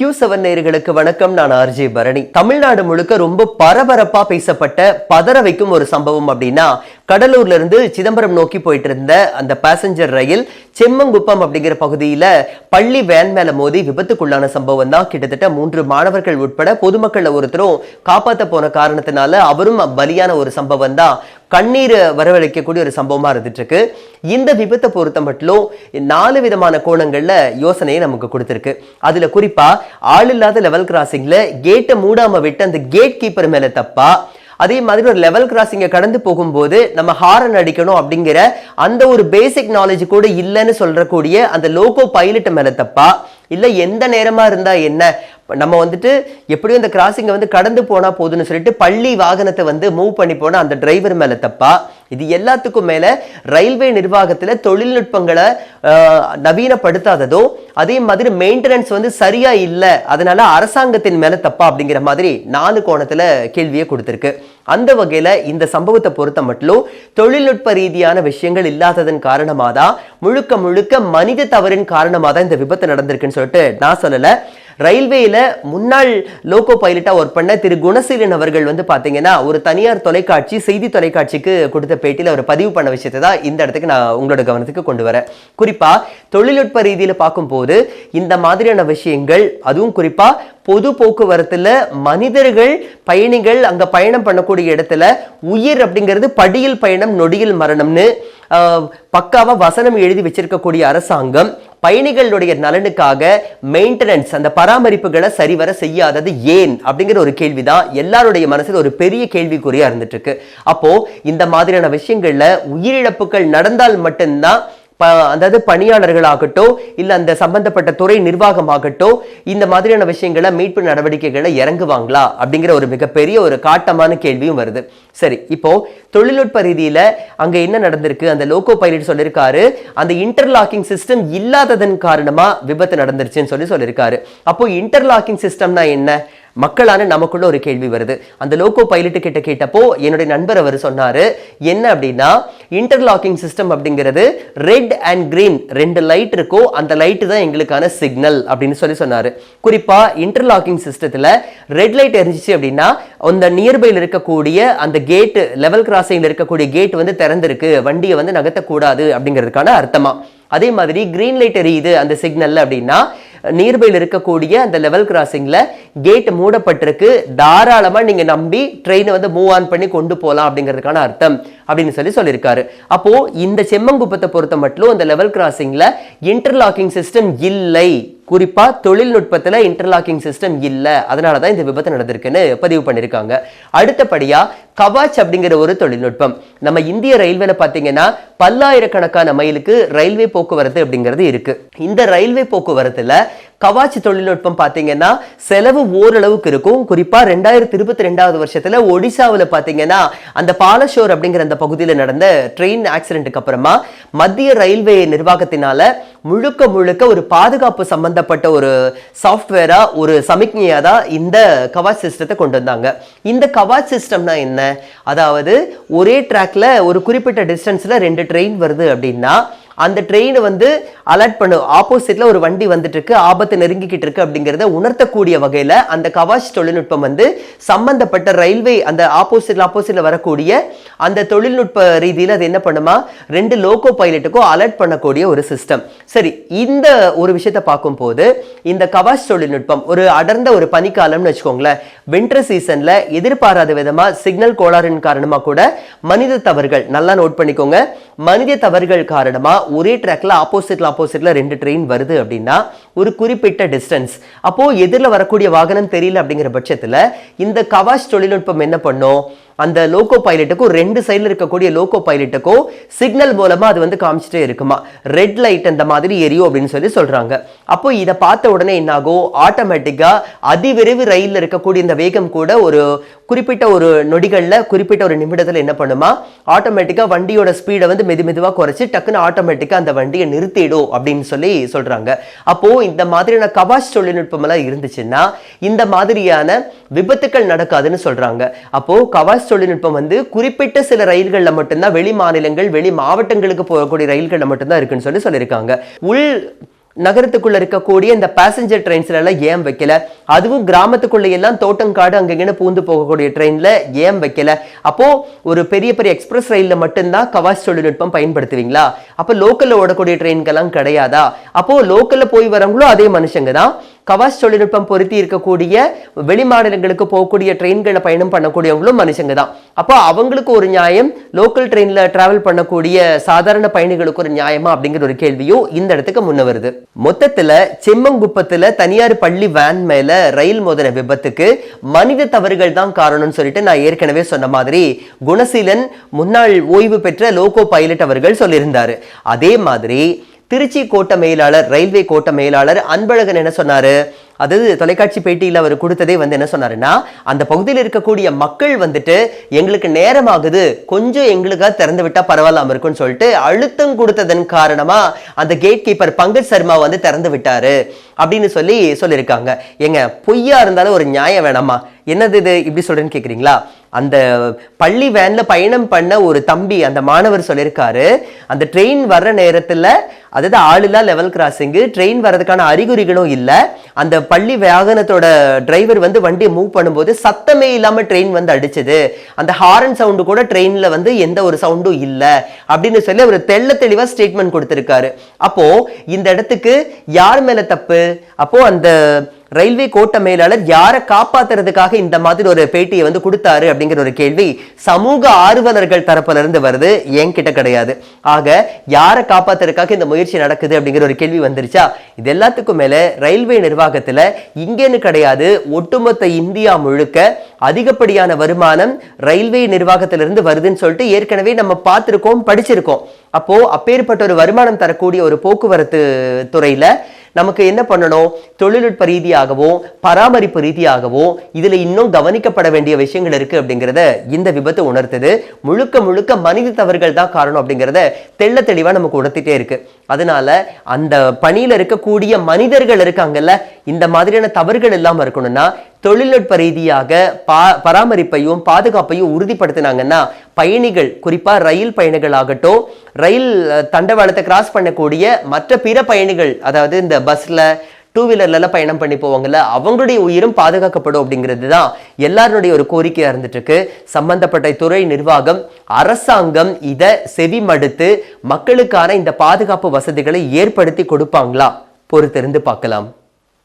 Q seven நேர்களுக்கு வணக்கம். நான் ஆர்ஜே பரணி. தமிழ்நாடு முழுக்க ரொம்ப பரபரப்பா பேசப்பட்ட பதற வைக்கும் ஒரு சம்பவம் அப்படின்னா கடலூர்ல இருந்து சிதம்பரம் நோக்கி போயிட்டு இருந்த அந்த பேசஞ்சர் ரயில் செம்மங்குப்பம் அப்படிங்கிற பகுதியில பள்ளி வேன் மேல மோதி விபத்துக்குள்ளான சம்பவம் தான். கிட்டத்தட்ட மூன்று மாணவர்கள் உட்பட பொதுமக்கள் ஒருத்தரும் காப்பாத்த போன காரணத்தினால அவரும் பலியான ஒரு சம்பவம் தான். கண்ணீர் வரவழைக்கக்கூடிய ஒரு சம்பவமா இருந்துட்டு இருக்கு இந்த விபத்தை பொறுத்த மட்டும் நாலு விதமான கோணங்களில் யோசனையை நமக்கு கொடுத்துருக்கு. அதில் குறிப்பாக ஆள் இல்லாத லெவல் கிராசிங்கில் கேட்டை மூடாமல் விட்டு அந்த கேட் கீப்பர் மேலே தப்பா அதே மாதிரி ஒரு லெவல் கிராசிங்கை கடந்து போகும்போது நம்ம ஹாரன் அடிக்கணும் அப்படிங்கிற அந்த ஒரு பேசிக் நாலேஜ் கூட இல்லைன்னு சொல்கிறக்கூடிய அந்த லோகோ பைலட் மேலே தப்பா? இல்லை எந்த நேரமாக இருந்தால் என்ன? நம்ம வந்துட்டு எப்படியும் இந்த கிராசிங்கை வந்து கடந்து போனால் போதும்னு சொல்லிட்டு பள்ளி வாகனத்தை வந்து மூவ் பண்ணி போனால் அந்த டிரைவர் மேலே தப்பா? இது எல்லாத்துக்கும் மேல ரயில்வே நிர்வாகத்துல தொழில்நுட்பங்களை நவீனப்படுத்தாததோ அதே மாதிரி மெயின்டெனன்ஸ் வந்து சரியா இல்லை அதனால அரசாங்கத்தின் மேல தப்பா அப்படிங்கிற மாதிரி நாலு கோணத்துல கேள்வியை கொடுத்துருக்கு. அந்த வகையில இந்த சம்பவத்தை பொறுத்த மட்டும் தொழில்நுட்ப ரீதியான விஷயங்கள் இல்லாததன் காரணமாக தான் முழுக்க முழுக்க மனித தவறின் காரணமாக தான் இந்த விபத்து நடந்திருக்குன்னு சொல்லிட்டு நான் சொல்லலை. ரயில்வேயில் முன்னாள் லோகோ பைலட்டாக ஒர்க் பண்ண திரு குணசீலன் அவர்கள் வந்து பார்த்தீங்கன்னா ஒரு தனியார் தொலைக்காட்சி செய்தி தொலைக்காட்சிக்கு கொடுத்த பேட்டியில் அவர் பதிவு பண்ண விஷயத்தை தான் இந்த இடத்துக்கு நான் உங்களோட கவனத்துக்கு கொண்டு வரேன். குறிப்பாக தொழில்நுட்ப ரீதியில் பார்க்கும்போது இந்த மாதிரியான விஷயங்கள் அதுவும் குறிப்பாக பொது போக்குவரத்தில் மனிதர்கள் பயணிகள் அங்கே பயணம் பண்ணக்கூடிய இடத்துல உயிர் அப்படிங்கிறது படியில் பயணம் நொடியில் மரணம்னு பக்காவாக வசனம் எழுதி வச்சிருக்கக்கூடிய அரசாங்கம் பயணிகளுடைய நலனுக்காக மெயின்டெனன்ஸ் அந்த பராமரிப்புகளை சரிவர செய்யாதது ஏன் அப்படிங்கிற ஒரு கேள்விதான் எல்லாருடைய மனசில் ஒரு பெரிய கேள்விக்குறியா இருந்துட்டு இருக்கு. அப்போ இந்த மாதிரியான விஷயங்கள்ல உயிரிழப்புகள் நடந்தால் மட்டும்தான் அதாவது பணியாளர்களாகட்டும் இல்லை அந்த சம்பந்தப்பட்ட துறை நிர்வாகமாகட்டும் இந்த மாதிரியான விஷயங்களை மீட்பு நடவடிக்கைகளை இறங்குவாங்களா அப்படிங்கிற ஒரு மிகப்பெரிய ஒரு காட்டமான கேள்வியும் வருது. சரி இப்போ தொழில்நுட்ப ரீதியில் அங்கே என்ன நடந்திருக்கு? அந்த லோகோ பைலட் சொல்லியிருக்காரு அந்த இன்டர்லாக்கிங் சிஸ்டம் இல்லாததன் காரணமாக விபத்து நடந்துருச்சுன்னு சொல்லி சொல்லியிருக்காரு அப்போ இன்டர்லாக்கிங் சிஸ்டம்னா என்ன? மக்களான நமக்குள்ள ஒரு கேள்வி வருது. அந்த லோகோ பைலட்டு கிட்ட கேட்டப்போ என்னுடைய நண்பர் அவர் சொன்னார் என்ன அப்படின்னா இன்டர்லாக்கிங் சிஸ்டம் அப்படிங்கிறது ரெட் அண்ட் கிரீன் ரெண்டு லைட் இருக்கோ அந்த லைட்டு தான் எங்களுக்கான சிக்னல் அப்படின்னு சொல்லி சொன்னார். குறிப்பாக இன்டர்லாக்கிங் சிஸ்டத்தில் ரெட் லைட் எரிஞ்சிச்சு அப்படின்னா அந்த நியர்பையில் இருக்கக்கூடிய அந்த கேட்டு லெவல் கிராசிங்கில் இருக்கக்கூடிய கேட் வந்து திறந்திருக்கு. வண்டியை வந்து நகர்த்தக்கூடாது அப்படிங்கிறதுக்கான அர்த்தமா. அதே மாதிரி கிரீன் லைட் எரியுது அந்த சிக்னல் அப்படின்னா நியர்பையில் இருக்கக்கூடிய அந்த லெவல் கிராசிங்கில் கேட் மூடப்பட்டிருக்கு. தாராளமாக நீங்கள் நம்பி ட்ரெயினை வந்து மூவ் ஆன் பண்ணி கொண்டு போகலாம் அப்படிங்கிறதுக்கான அர்த்தம் அப்படின்னு சொல்லி சொல்லியிருக்காரு. அப்போது இந்த செம்மங்குப்பத்தை பொறுத்த மட்டும் அந்த லெவல் கிராசிங்கில் இன்டர்லாக்கிங் சிஸ்டம் இல்லை. குறிப்பாக தொழில்நுட்பத்தில் இன்டர்லாக்கிங் சிஸ்டம் இல்லை. அதனால தான் இந்த விபத்து நடந்திருக்குன்னு பதிவு பண்ணியிருக்காங்க. அடுத்தபடியாக கவாச் அப்படிங்கிற ஒரு தொழில்நுட்பம். நம்ம இந்திய ரயில்வேல பார்த்தீங்கன்னா பல்லாயிரக்கணக்கான மைலுக்கு ரயில்வே போக்குவரத்து அப்படிங்கிறது இருக்கு. இந்த ரயில்வே போக்குவரத்துல கவாச்சி தொழில்நுட்பம் பார்த்தீங்கன்னா செலவு ஓரளவுக்கு இருக்கும். குறிப்பாக ரெண்டாயிரத்தி இருபத்தி ரெண்டாவது வருஷத்துல ஒடிசாவில் பார்த்தீங்கன்னா அந்த பாலஷோர் அப்படிங்கிற அந்த பகுதியில் நடந்த ட்ரெயின் ஆக்சிடென்ட்டுக்கு அப்புறமா மத்திய ரயில்வே நிர்வாகத்தினால முழுக்க முழுக்க ஒரு பாதுகாப்பு சம்பந்தப்பட்ட ஒரு சாஃப்ட்வேராக ஒரு சமிக்ஞையாக தான் இந்த கவாச் சிஸ்டத்தை கொண்டு வந்தாங்க. இந்த கவாச் சிஸ்டம்னா என்ன? அதாவது ஒரே ட்ராக்ல ஒரு குறிப்பிட்ட டிஸ்டன்ஸில் ரெண்டு ட்ரெயின் வருது அப்படின்னா அந்த ட்ரெயினை வந்து அலர்ட் பண்ணு. ஆப்போசிட்ல ஒரு வண்டி வந்துட்டு இருக்கு ஆபத்து நெருங்கிக்கிட்டு இருக்கு அப்படிங்கிறத உணர்த்தக்கூடிய வகையில அந்த கவாச் தொழில்நுட்பம் வந்து சம்பந்தப்பட்ட ரயில்வே அந்த ஆப்போசிட்ல ஆப்போசிட்ல வரக்கூடிய அந்த தொழில்நுட்ப ரீதியில் அது என்ன பண்ணுமா? ரெண்டு லோகோ பைலட்டுக்கும் அலர்ட் பண்ணக்கூடிய ஒரு சிஸ்டம் சரி இந்த ஒரு விஷயத்தை பார்க்கும்போது இந்த கவாச் தொழில்நுட்பம் ஒரு அடர்ந்த ஒரு பனிக்காலம்னு வச்சுக்கோங்களேன். வின்டர் சீசன்ல எதிர்பாராத விதமா சிக்னல் கோளாறின் காரணமா கூட மனித தவறுகள் நல்லா நோட் பண்ணிக்கோங்க. மனித தவறுகள் காரணமா ஒரே ட்ராக்ல ஆப்போசிட்ல ஆப்போசிட்ல ரெண்டு ட்ரெயின் வருது அப்படின்னா ஒரு குறிப்பிட்ட டிஸ்டன்ஸ் அப்போ எதிரில் வரக்கூடிய வாகனம் தெரியல அப்படிங்கிற பட்சத்துல இந்த கவாஷ் தொழில்நுட்பம் என்ன பண்ணும்? அந்த லோகோ பைலட்டுக்கும் ரெண்டு சைடுல இருக்கக்கூடிய லோகோ பைலட்டுக்கும் சிக்னல் மூலமாக அது வந்து காமிச்சிட்டே இருக்குமா? ரெட் லைட் அந்த மாதிரி எரியும் அப்படின்னு சொல்லி சொல்றாங்க. அப்போ இதை பார்த்த உடனே என்னாகும் ஆட்டோமேட்டிக்காக அதிவிரைவு ரயில்ல இருக்கக்கூடிய இந்த வேகம் கூட ஒரு குறிப்பிட்ட ஒரு நொடிகளில் குறிப்பிட்ட ஒரு நிமிடத்தில் என்ன பண்ணுமா? ஆட்டோமேட்டிக்காக வண்டியோட ஸ்பீடை வந்து மெது மெதுவாக குறைச்சி டக்குன்னு ஆட்டோமேட்டிக்காக அந்த வண்டியை நிறுத்திடும் அப்படின்னு சொல்லி சொல்றாங்க. அப்போது இந்த மாதிரியான கவாஷ் தொழில்நுட்பம் எல்லாம் இருந்துச்சுன்னா இந்த மாதிரியான விபத்துக்கள் நடக்காதுன்னு சொல்கிறாங்க அப்போது கவாஷ் தொழில்நுட்பம் வந்து குறிப்பிட்ட சில ரயில்கள்ல மட்டும்தான் வெளி மாநிலங்கள் வெளி மாவட்டங்களுக்கு போகக்கூடிய ரயில்களில் மட்டும்தான் இருக்குன்னு சொல்லி சொல்லியிருக்காங்க. உள் நகரத்துக்குள்ள இருக்கக்கூடிய இந்த பேசஞ்சர் ட்ரெயின்ஸ்ல எல்லாம் ஏன் வைக்கல? அதுவும் கிராமத்துக்குள்ள எல்லாம் தோட்டங்காடு அங்கங்கே பூந்து போகக்கூடிய ட்ரெயின்ல ஏன் வைக்கல? அப்போ ஒரு பெரிய பெரிய எக்ஸ்பிரஸ் ரயில்ல மட்டும்தான் கவாஸ் தொழில்நுட்பம் பயன்படுத்துவீங்களா? அப்போ லோக்கல்ல ஓடக்கூடிய ட்ரெயின்கெல்லாம் கிடையாதா? அப்போ லோக்கல்ல போய் வரவங்களும் அதே மனுஷங்க தான். கவாஸ் தொழில்நுட்பம் பொருத்தி இருக்கக்கூடிய வெளி மாநிலங்களுக்கு போகக்கூடிய ட்ரெயின்களை பயணம் பண்ணக்கூடியவங்களும் மனுஷங்க தான். அப்போ அவங்களுக்கு ஒரு நியாயம் லோக்கல் ட்ரெயினில் டிராவல் பண்ணக்கூடிய சாதாரண பயணிகளுக்கு ஒரு நியாயமா அப்படிங்கிற ஒரு கேள்வியும் இந்த இடத்துக்கு முன்ன வருது. மொத்தத்தில் செம்மங்குப்பத்தில் தனியார் பள்ளி வேன் மேலே ரயில் மோதின விபத்துக்கு மனித தவறுகள் தான் காரணம்னு சொல்லிட்டு நான் ஏற்கனவே சொன்ன மாதிரி குணசீலன் முன்னாள் ஓய்வு பெற்ற லோகோ பைலட் அவர்கள் சொல்லியிருந்தார். அதே மாதிரி திருச்சி கோட்ட மேலாளர் ரயில்வே கோட்ட மேலாளர் அன்பழகன் என்ன சொன்னார்? அதாவது தொலைக்காட்சி பேட்டியில் அவர் கொடுத்ததே வந்து என்ன சொன்னாருன்னா அந்த பகுதியில் இருக்கக்கூடிய மக்கள் வந்துட்டு எங்களுக்கு நேரமாகுது கொஞ்சம் எங்களுக்காக திறந்து விட்டால் பரவாயில்லாம இருக்கும்னு சொல்லிட்டு அழுத்தம் கொடுத்ததன் காரணமாக அந்த கேட் கீப்பர் பங்கஜ் சர்மா வந்து திறந்து விட்டாரு அப்படின்னு சொல்லி சொல்லியிருக்காங்க. ஏங்க பொய்யா இருந்தாலும் ஒரு நியாயம் வேணாமா? என்னது இது? இப்படி சொல்றேன்னு கேக்குறீங்களா? அந்த பள்ளி வேன்ல பயணம் பண்ண ஒரு தம்பி அந்த மாணவர் சொல்லியிருக்காரு அந்த ட்ரெயின் வர்ற நேரத்துல அதாவது ஆளுலாம் லெவல் கிராசிங்கு ட்ரெயின் வர்றதுக்கான அறிகுறிகளும் இல்லை அந்த பள்ளி வாகனத்தோட டிரைவர் வந்து வண்டியை மூவ் பண்ணும்போது சத்தமே இல்லாமல் ட்ரெயின் வந்து அடிச்சது. அந்த ஹாரன் சவுண்டு கூட ட்ரெயினில் வந்து எந்த ஒரு சவுண்டும் இல்லை அப்படின்னு சொல்லி அவர் தெள்ள தெளிவாக ஸ்டேட்மெண்ட் கொடுத்துருக்காரு. அப்போ இந்த இடத்துக்கு யார் மேலே தப்பு? அப்போ அந்த ரயில்வே கோட்ட மேலாளர் யாரை காப்பாத்துறதுக்காக இந்த மாதிரி ஒரு பேட்டியை வந்து கொடுத்தாரு அப்படிங்கிற ஒரு கேள்வி சமூக ஆர்வலர்கள் தரப்புல இருந்து வருது. என்கிட்ட கிடையாது. ஆக யாரை காப்பாத்துறதுக்காக இந்த முயற்சி நடக்குது அப்படிங்கிற ஒரு கேள்வி வந்துருச்சா? இது எல்லாத்துக்கும் மேல ரயில்வே நிர்வாகத்துல இங்கேன்னு கிடையாது. ஒட்டுமொத்த இந்தியா முழுக்க அதிகப்படியான வருமானம் ரயில்வே நிர்வாகத்திலிருந்து வருதுன்னு சொல்லிட்டு ஏற்கனவே நம்ம பார்த்துருக்கோம் படிச்சிருக்கோம். அப்போ அப்பேற்பட்ட ஒரு வருமானம் தரக்கூடிய ஒரு போக்குவரத்து துறையில நமக்கு என்ன பண்ணணும்? தொழில்நுட்ப ரீதியாகவும் பராமரிப்பு ரீதியாகவும் இதில் இன்னும் கவனிக்கப்பட வேண்டிய விஷயங்கள் இருக்கு அப்படிங்கிறத இந்த விபத்து உணர்த்தது. முழுக்க முழுக்க மனித தவறுகள் தான் காரணம் அப்படிங்கிறத தெள்ள தெளிவாக நமக்கு உணர்த்திட்டே இருக்கு. அதனால அந்த பணியில் இருக்கக்கூடிய மனிதர்கள் இருக்காங்கல்ல இந்த மாதிரியான தவறுகள் இல்லாமல் இருக்கணும்னா தொழில்நுட்ப ரீதியாக பா பராமரிப்பையும் பாதுகாப்பையும் உறுதிப்படுத்தினாங்கன்னா பயணிகள் குறிப்பாக ரயில் பயணிகள் ஆகட்டும் ரயில் தண்டவாளத்தை கிராஸ் பண்ணக்கூடிய மற்ற பிற பயணிகள் அதாவது இந்த பஸ்ஸில் டூ வீலர்லலாம் பயணம் பண்ணி போவாங்கல்ல அவங்களுடைய உயிரும் பாதுகாக்கப்படும் அப்படிங்கிறது தான் எல்லாருடைய ஒரு கோரிக்கையாக இருந்துட்டுருக்கு. சம்பந்தப்பட்ட துறை நிர்வாகம் அரசாங்கம் இதை செவிமடுத்து மக்களுக்கான இந்த பாதுகாப்பு வசதிகளை ஏற்படுத்தி கொடுப்பாங்களா? பொறுத்திருந்து பார்க்கலாம்.